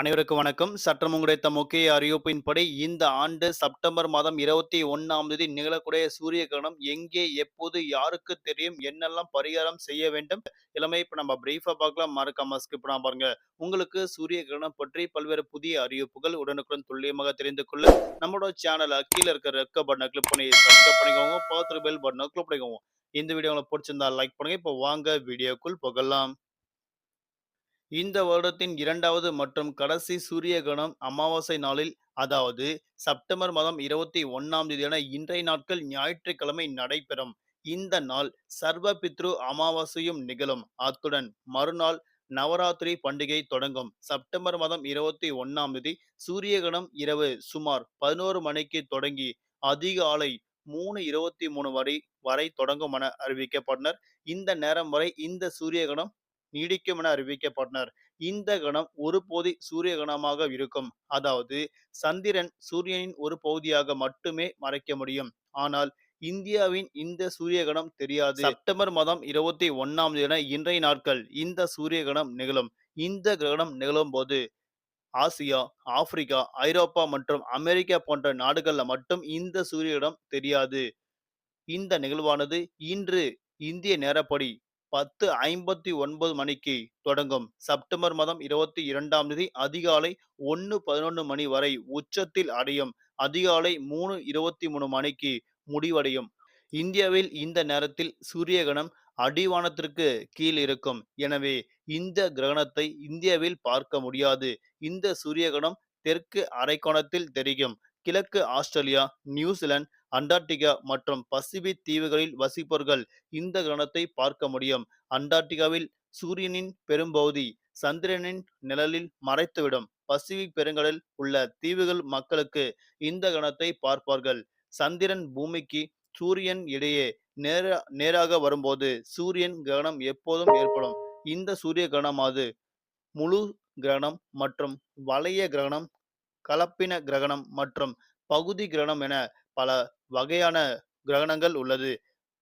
அனைவருக்கும் வணக்கம். சற்றம் கிடைத்த முக்கிய அறிவிப்பின்படி இந்த ஆண்டு செப்டம்பர் மாதம் இருபத்தி ஒன்னாம் தேதி நிகழக்கூடிய சூரிய கிரகணம் எங்கே எப்போது யாருக்கு தெரியும் என்னெல்லாம் பரிகாரம் செய்ய வேண்டும் எல்லாமே இப்ப நம்ம பிரீஃபா பார்க்கலாம். மறக்காம ஸ்கிப் பண்ணாம பாருங்க. உங்களுக்கு சூரிய கிரகணம் பற்றி பல்வேறு புதிய அறிவிப்புகள் உடனுக்குடன் துல்லியமாக தெரிந்து கொள்ள நம்மளோட சேனலை கீழே இருக்கிற ரெக்க பட்டனை கிளிக் பண்ணி சப்ஸ்கிரைப் பண்ணிக்கோங்க. பார்த்து பெல் பட்டனை கிளிக் பண்ணிக்கோங்க. இந்த வீடியோ உங்களுக்கு பிடிச்சிருந்தா லைக் பண்ணுங்க. இப்போ வாங்க வீடியோக்குள் போகலாம். இந்த வருடத்தின் இரண்டாவது மற்றும் கடைசி சூரிய கணம் அமாவாசை நாளில் அதாவது செப்டம்பர் மாதம் இருபத்தி ஒன்னாம் தேதியான இன்றைய நாட்கள் ஞாயிற்றுக்கிழமை நடைபெறும். இந்த நாள் சர்வ பித்ரு அமாவாசையும் நிகழும். அத்துடன் மறுநாள் நவராத்திரி பண்டிகை தொடங்கும். செப்டம்பர் மாதம் இருபத்தி ஒன்னாம் தேதி சூரிய கணம் இரவு சுமார் பதினோரு மணிக்கு தொடங்கி அதிகாலை மூணு இருபத்தி மூணு வரை வரை தொடங்கும் என அறிவிக்கப்பட்டனர். இந்த நேரம் வரை இந்த சூரிய கணம் நீடிக்கும் என அறிவிக்கப்பட்டனர். இந்த கணம் ஒரு போதி சூரிய கணமாக இருக்கும். அதாவது சந்திரன் சூரியனின் ஒரு பகுதியாக மட்டுமே மறைக்க முடியும். ஆனால் இந்தியாவின் இந்த சூரிய கணம் தெரியாது. செப்டம்பர் மாதம் இருபத்தி ஒன்னாம் தேதி இன்றைய நாட்கள் இந்த சூரிய கணம் நிகழும். இந்த கிரகணம் நிகழும் போது ஆசியா ஆப்பிரிக்கா ஐரோப்பா மற்றும் அமெரிக்கா போன்ற நாடுகள்ல மட்டும் இந்த சூரிய கிரகணம் தெரியாது. இந்த நிகழ்வானது இன்று இந்திய நேரப்படி பத்து ஐம்பத்தி ஒன்பது மணிக்கு தொடங்கும். செப்டம்பர் மாதம் இருபத்தி இரண்டாம் தேதி அதிகாலை ஒன்று பதினொன்று மணி வரை உச்சத்தில் அடையும். அதிகாலை மூணு இருபத்தி மூணு மணிக்கு முடிவடையும். இந்தியாவில் இந்த நேரத்தில் சூரிய கணம் அடிவானத்திற்கு கீழ் இருக்கும். எனவே இந்த கிரகணத்தை இந்தியாவில் பார்க்க முடியாது. இந்த சூரிய கணம் தெற்கு அரைக்கோணத்தில் தெரியும். கிழக்கு ஆஸ்திரேலியா நியூசிலாந்து அண்டார்டிகா மற்றும் பசிபிக் தீவுகளில் வசிப்பவர்கள் இந்த கிரகணத்தை பார்க்க முடியும். அண்டார்டிகாவில் சூரியனின் பெரும்பகுதி சந்திரனின் நிழலில் மறைத்துவிடும். பசிபிக் பெருங்கடலில் உள்ள தீவுகள் மக்களுக்கு இந்த கணத்தை பார்ப்பார்கள். சந்திரன் பூமிக்கு சூரியன் இடையே நேர நேராக வரும்போது சூரியன் கிரகணம் எப்போதும் ஏற்படும். இந்த சூரிய கிரகணமாது முழு கிரகணம் மற்றும் வளைய கிரகணம் கலப்பின கிரகணம் மற்றும் பகுதி கிரகணம் என பல வகையான கிரகணங்கள் உள்ளது.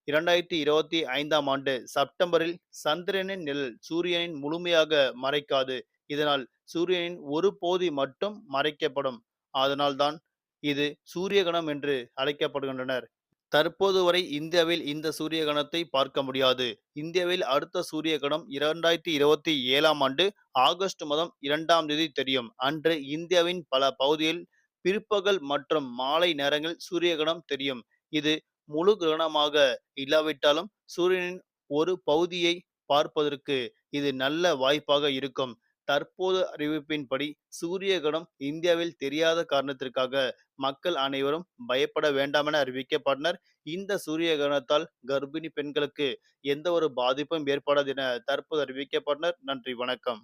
இரண்டாயிரத்தி இருபத்தி ஐந்தாம் ஆண்டு செப்டம்பரில் சந்திரனின் நிழல் சூரியனின் முழுமையாக மறைக்காது. இதனால் சூரியனின் ஒரு பகுதி மட்டும் மறைக்கப்படும். அதனால்தான் இது சூரியகணம் என்று அழைக்கப்படுகின்றனர். தற்போது வரை இந்தியாவில் இந்த சூரிய கணத்தை பார்க்க முடியாது. இந்தியாவில் அடுத்த சூரிய கணம் இரண்டாயிரத்தி இருபத்தி ஏழாம் ஆண்டு ஆகஸ்ட் மாதம் இரண்டாம் தேதி தெரியும். அன்று இந்தியாவின் பல பகுதியில் பிற்பகல் மற்றும் மாலை நேரங்களில் சூரிய கிரகணம் தெரியும். இது முழு கிரகணமாக இல்லாவிட்டாலும் சூரியனின் ஒரு பகுதியை பார்ப்பதற்கு இது நல்ல வாய்ப்பாக இருக்கும். தற்போது அறிவிப்பின்படி சூரிய கிரகணம் இந்தியாவில் தெரியாத காரணத்திற்காக மக்கள் அனைவரும் பயப்பட வேண்டாம் என அறிவிக்கப்பட்டனர் இந்த சூரிய கிரகணத்தால் கர்ப்பிணி பெண்களுக்கு எந்த ஒரு பாதிப்பும் ஏற்படாது என தற்போது அறிவிக்கப்பட்டனர் நன்றி வணக்கம்.